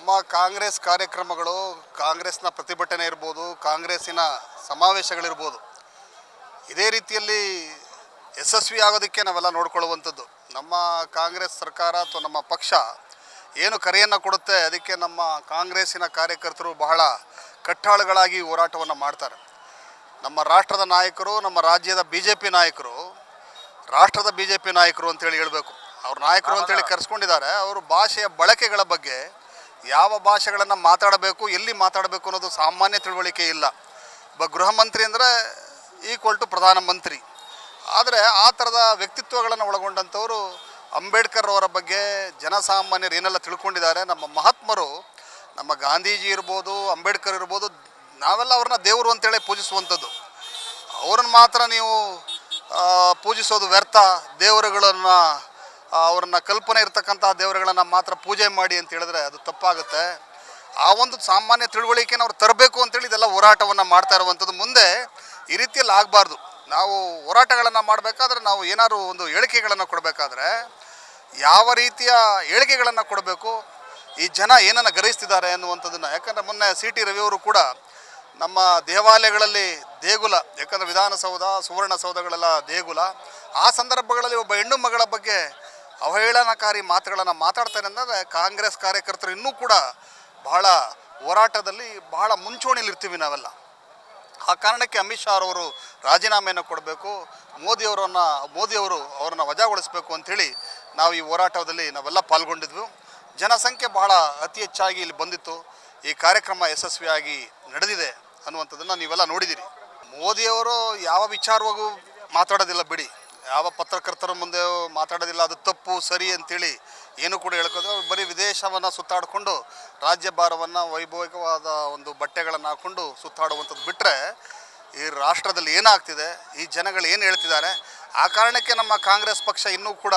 ನಮ್ಮ ಕಾಂಗ್ರೆಸ್ ಕಾರ್ಯಕ್ರಮಗಳು ಕಾಂಗ್ರೆಸ್ನ ಪ್ರತಿಭಟನೆ ಇರ್ಬೋದು ಕಾಂಗ್ರೆಸ್ಸಿನ ಸಮಾವೇಶಗಳಿರ್ಬೋದು ಇದೇ ರೀತಿಯಲ್ಲಿ ಯಶಸ್ವಿ ಆಗೋದಕ್ಕೆ ನಾವೆಲ್ಲ ನೋಡ್ಕೊಳ್ಳುವಂಥದ್ದು. ನಮ್ಮ ಕಾಂಗ್ರೆಸ್ ಸರ್ಕಾರ ಅಥವಾ ನಮ್ಮ ಪಕ್ಷ ಏನು ಕರೆಯನ್ನು ಕೊಡುತ್ತೆ ಅದಕ್ಕೆ ನಮ್ಮ ಕಾಂಗ್ರೆಸ್ಸಿನ ಕಾರ್ಯಕರ್ತರು ಬಹಳ ಕಟ್ಟಾಳುಗಳಾಗಿ ಹೋರಾಟವನ್ನು ಮಾಡ್ತಾರೆ. ನಮ್ಮ ರಾಷ್ಟ್ರದ ನಾಯಕರು ನಮ್ಮ ರಾಜ್ಯದ ಬಿ ಜೆ ಪಿ ನಾಯಕರು ರಾಷ್ಟ್ರದ ಬಿ ಜೆ ಪಿ ನಾಯಕರು ಅಂತೇಳಿ ಹೇಳಬೇಕು. ಅವ್ರ ನಾಯಕರು ಅಂತೇಳಿ ಕರೆಸ್ಕೊಂಡಿದ್ದಾರೆ. ಅವರು ಭಾಷೆಯ ಬಳಕೆಗಳ ಬಗ್ಗೆ ಯಾವ ಭಾಷೆಗಳನ್ನು ಮಾತಾಡಬೇಕು, ಎಲ್ಲಿ ಮಾತಾಡಬೇಕು ಅನ್ನೋದು ಸಾಮಾನ್ಯ ತಿಳುವಳಿಕೆ ಇಲ್ಲ. ಬ, ಗೃಹ ಮಂತ್ರಿ ಅಂದರೆ ಈಕ್ವಲ್ ಟು ಪ್ರಧಾನಮಂತ್ರಿ ಆದರೆ ಆ ಥರದ ವ್ಯಕ್ತಿತ್ವಗಳನ್ನು ಒಳಗೊಂಡಂಥವರು ಅಂಬೇಡ್ಕರ್ ಅವರ ಬಗ್ಗೆ ಜನಸಾಮಾನ್ಯರು ಏನೆಲ್ಲ ತಿಳ್ಕೊಂಡಿದ್ದಾರೆ, ನಮ್ಮ ಮಹಾತ್ಮರು, ನಮ್ಮ ಗಾಂಧೀಜಿ ಇರ್ಬೋದು, ಅಂಬೇಡ್ಕರ್ ಇರ್ಬೋದು, ನಾವೆಲ್ಲ ಅವ್ರನ್ನ ದೇವರು ಅಂತೇಳಿ ಪೂಜಿಸುವಂಥದ್ದು. ಅವ್ರನ್ನ ಮಾತ್ರ ನೀವು ಪೂಜಿಸೋದು ವ್ಯರ್ಥ, ದೇವರುಗಳನ್ನು ಅವ್ರನ್ನ ಕಲ್ಪನೆ ಇರ್ತಕ್ಕಂಥ ದೇವರುಗಳನ್ನು ಮಾತ್ರ ಪೂಜೆ ಮಾಡಿ ಅಂತ ಹೇಳಿದ್ರೆ ಅದು ತಪ್ಪಾಗುತ್ತೆ. ಆ ಒಂದು ಸಾಮಾನ್ಯ ತಿಳುವಳಿಕೆನ ಅವ್ರು ತರಬೇಕು ಅಂತೇಳಿ ಇದೆಲ್ಲ ಹೋರಾಟವನ್ನು ಮಾಡ್ತಾ ಇರುವಂಥದ್ದು. ಮುಂದೆ ಈ ರೀತಿಯಲ್ಲಿ ಆಗಬಾರ್ದು. ನಾವು ಹೋರಾಟಗಳನ್ನು ಮಾಡಬೇಕಾದ್ರೆ ನಾವು ಏನಾದ್ರು ಒಂದು ಹೇಳಿಕೆಗಳನ್ನು ಕೊಡಬೇಕಾದ್ರೆ ಯಾವ ರೀತಿಯ ಹೇಳಿಕೆಗಳನ್ನು ಕೊಡಬೇಕು, ಈ ಜನ ಏನನ್ನು ಗ್ರಹಿಸ್ತಿದ್ದಾರೆ ಅನ್ನುವಂಥದ್ದನ್ನು. ಯಾಕಂದರೆ ಮೊನ್ನೆ ಸಿ ಟಿ ರವಿಯವರು ಕೂಡ ನಮ್ಮ ದೇವಾಲಯಗಳಲ್ಲಿ ದೇಗುಲ, ಯಾಕಂದರೆ ವಿಧಾನಸೌಧ, ಸುವರ್ಣಸೌಧಗಳೆಲ್ಲ ದೇಗುಲ, ಆ ಸಂದರ್ಭಗಳಲ್ಲಿ ಒಬ್ಬ ಹೆಣ್ಣು ಮಗಳ ಬಗ್ಗೆ ಅವಹೇಳನಕಾರಿ ಮಾತುಗಳನ್ನು ಮಾತಾಡ್ತಾರೆ ಅಂದರೆ ಕಾಂಗ್ರೆಸ್ ಕಾರ್ಯಕರ್ತರು ಇನ್ನೂ ಕೂಡ ಬಹಳ ಹೋರಾಟದಲ್ಲಿ ಬಹಳ ಮುಂಚೂಣಿಲಿ ಇರ್ತೀವಿ ನಾವೆಲ್ಲ. ಆ ಕಾರಣಕ್ಕೆ ಅಮಿತ್ ಶಾ ಅವರು ರಾಜೀನಾಮೆಯನ್ನು ಕೊಡಬೇಕು ಮೋದಿಯವರನ್ನು ಮೋದಿಯವರು ಅವರನ್ನು ವಜಾಗೊಳಿಸಬೇಕು ಅಂಥೇಳಿ ನಾವು ಈ ಹೋರಾಟದಲ್ಲಿ ನಾವೆಲ್ಲ ಪಾಲ್ಗೊಂಡಿದ್ವು. ಜನಸಂಖ್ಯೆ ಬಹಳ ಅತಿ ಹೆಚ್ಚಾಗಿ ಇಲ್ಲಿ ಬಂದಿತ್ತು. ಈ ಕಾರ್ಯಕ್ರಮ ಯಶಸ್ವಿಯಾಗಿ ನಡೆದಿದೆ ಅನ್ನುವಂಥದ್ದನ್ನು ನೀವೆಲ್ಲ ನೋಡಿದ್ದೀರಿ ಮೋದಿಯವರು ಯಾವ ವಿಚಾರವಾಗೂ ಮಾತಾಡೋದಿಲ್ಲ ಬಿಡಿ. ಯಾವ ಪತ್ರಕರ್ತರ ಮುಂದೆ ಮಾತಾಡೋದಿಲ್ಲ, ಅದು ತಪ್ಪು, ಸರಿ ಅಂತೇಳಿ ಏನು ಕೂಡ ಹೇಳ್ಕೋದು ಬರೀ ವಿದೇಶವನ್ನು ಸುತ್ತಾಡಿಕೊಂಡು ರಾಜ್ಯಭಾರವನ್ನು ವೈಭವಿಕವಾದ ಒಂದು ಬಟ್ಟೆಗಳನ್ನು ಹಾಕ್ಕೊಂಡು ಸುತ್ತಾಡುವಂಥದ್ದು ಬಿಟ್ಟರೆ ಈ ರಾಷ್ಟ್ರದಲ್ಲಿ ಏನಾಗ್ತಿದೆ, ಈ ಜನಗಳು ಏನು ಹೇಳ್ತಿದ್ದಾರೆ ಆ ಕಾರಣಕ್ಕೆ ನಮ್ಮ ಕಾಂಗ್ರೆಸ್ ಪಕ್ಷ ಇನ್ನೂ ಕೂಡ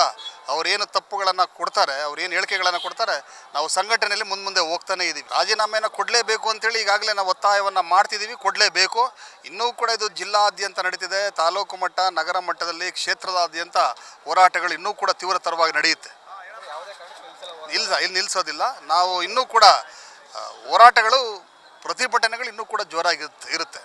ಅವರೇನು ತಪ್ಪುಗಳನ್ನು ಕೊಡ್ತಾರೆ, ಅವ್ರೇನು ಹೇಳಿಕೆಗಳನ್ನು ಕೊಡ್ತಾರೆ, ನಾವು ಸಂಘಟನೆಯಲ್ಲಿ ಮುಂದೆ ಮುಂದೆ ಹೋಗ್ತಾನೆ ಇದ್ದೀವಿ ರಾಜೀನಾಮೆಯನ್ನು ಕೊಡಲೇಬೇಕು ಅಂತೇಳಿ ಈಗಾಗಲೇ ನಾವು ಒತ್ತಾಯವನ್ನು ಮಾಡ್ತಿದ್ದೀವಿ ಕೊಡಲೇಬೇಕು. ಇನ್ನೂ ಕೂಡ ಇದು ಜಿಲ್ಲಾದ್ಯಂತ ನಡೀತಿದೆ, ತಾಲೂಕು ಮಟ್ಟ, ನಗರ ಮಟ್ಟದಲ್ಲಿ ಕ್ಷೇತ್ರದಾದ್ಯಂತ ಹೋರಾಟಗಳು ಇನ್ನೂ ಕೂಡ ತೀವ್ರತರವಾಗಿ ನಡೆಯುತ್ತೆ. ನಿಲ್ಸ ಇಲ್ಲಿ ನಿಲ್ಲಿಸೋದಿಲ್ಲ ನಾವು ಇನ್ನೂ ಕೂಡ ಹೋರಾಟಗಳು, ಪ್ರತಿಭಟನೆಗಳು ಇನ್ನೂ ಕೂಡ ಜೋರಾಗಿ ಇರುತ್ತೆ.